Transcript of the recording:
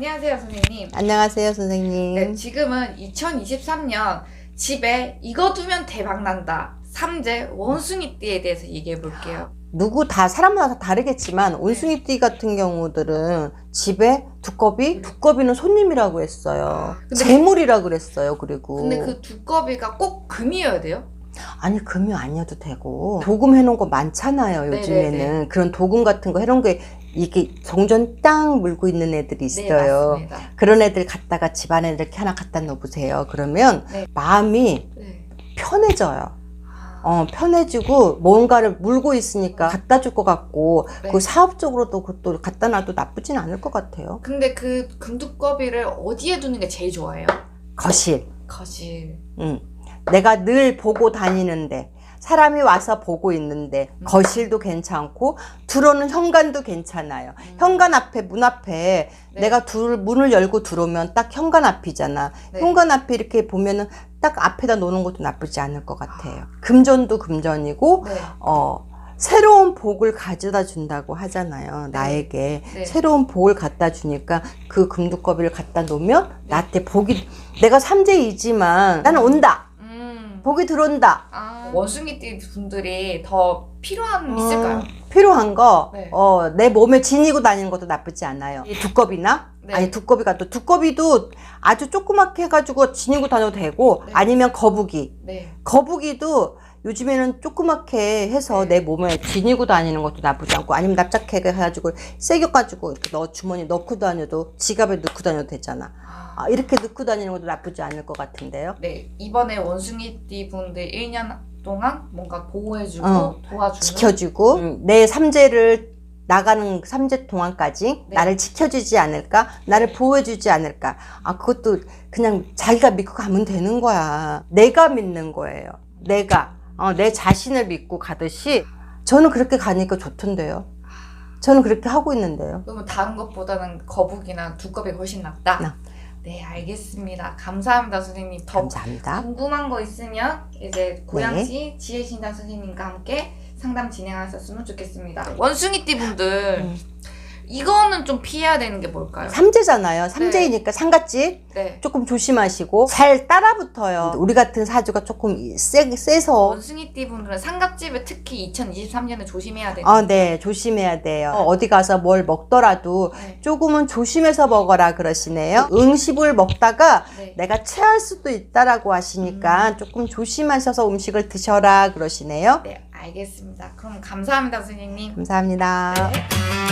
안녕하세요, 선생님. 안녕하세요, 선생님. 네, 지금은 2023년 집에 이거 두면 대박 난다. 삼재 원숭이띠에 대해서 얘기해 볼게요. 누구 다 사람마다 다르겠지만 온숭이띠 같은 경우들은 집에 두꺼비, 두꺼비는 손님이라고 했어요. 근데- 재물이라고 그랬어요. 그리고 근데 그 두꺼비가 꼭 금이어야 돼요? 아니 금이 아니어도 되고 도금 해놓은 거 많잖아요. 요즘에는 네네네. 그런 도금 같은 거 해놓은 게 이게 정전 딱 물고 있는 애들이 네, 있어요. 맞습니다. 그런 애들 갖다가 집안에 이렇게 하나 갖다 놓으세요. 그러면 네. 마음이 네. 편해져요. 아, 어, 편해지고 뭔가를 물고 있으니까 갖다 줄 것 같고 네. 그 사업적으로도 그것도 갖다 놔도 나쁘진 않을 것 같아요. 근데 그 금두꺼비를 어디에 두는 게 제일 좋아요? 거실. 거실. 응. 내가 늘 보고 다니는데 사람이 와서 보고 있는데 음. 거실도 괜찮고 들어오는 현관도 괜찮아요. 음. 현관 앞에 문 앞에 네. 내가 둘 문을 열고 들어오면 딱 현관 앞이잖아. 네. 현관 앞에 이렇게 보면은 딱 앞에다 놓는 것도 나쁘지 않을 것 같아요. 금전도 금전이고 네. 어, 새로운 복을 가져다 준다고 하잖아요. 나에게. 네. 새로운 복을 갖다 주니까 그 금두꺼비를 갖다 놓으면 네. 나한테 복이, 내가 삼재이지만 나는 온다. 음. 복이 들어온다. 아, 원숭이띠 분들이 더 필요한 게 있을까요? 어, 필요한 거, 네. 어, 내 몸에 지니고 다니는 것도 나쁘지 않아요. 이 두꺼비나? 네. 아니, 두꺼비가 또, 두꺼비도 아주 조그맣게 해가지고 지니고 다녀도 되고, 네. 아니면 거북이. 네. 거북이도 요즘에는 조그맣게 해서 네. 내 몸에 지니고 다니는 것도 나쁘지 않고 아니면 납작하게 해가지고 새겨가지고 이렇게 넣어 주머니 넣고 다녀도 지갑에 넣고 다녀도 되잖아. 아, 아, 이렇게 넣고 다니는 것도 나쁘지 않을 것 같은데요. 네. 이번에 원숭이띠 분들 1년 동안 뭔가 보호해주고 어, 도와주는 지켜주고 음, 내 삼재를 나가는 삼재 동안까지 네. 나를 지켜주지 않을까? 나를 보호해주지 않을까? 아 그것도 그냥 자기가 믿고 가면 되는 거야. 내가 믿는 거예요. 내가 어, 내 자신을 믿고 가듯이 저는 그렇게 가니까 좋던데요. 저는 그렇게 하고 있는데요. 그러면 다른 것보다는 거북이나 두꺼비가 훨씬 낫다? 나. 네, 알겠습니다. 감사합니다, 선생님. 더 감사합니다. 궁금한 거 있으면 이제 고양시 지혜신당 선생님과 함께 상담 진행하셨으면 좋겠습니다. 원숭이띠 분들 음. 이거는 좀 피해야 되는 게 뭘까요? 삼재잖아요. 삼재이니까 상갓집 네. 조금 조심하시고 잘 따라붙어요. 우리 같은 사주가 조금 세, 세서 원숭이띠 분들은 삼각집에 특히 2023년에 조심해야 돼요. 어, 네, 조심해야 돼요. 어, 어디 가서 뭘 먹더라도 네. 조금은 조심해서 먹어라 그러시네요. 음식을 먹다가 네. 내가 체할 수도 있다라고 하시니까 조금 조심하셔서 음식을 드셔라 그러시네요. 네, 알겠습니다. 그럼 감사합니다, 선생님. 감사합니다. 네.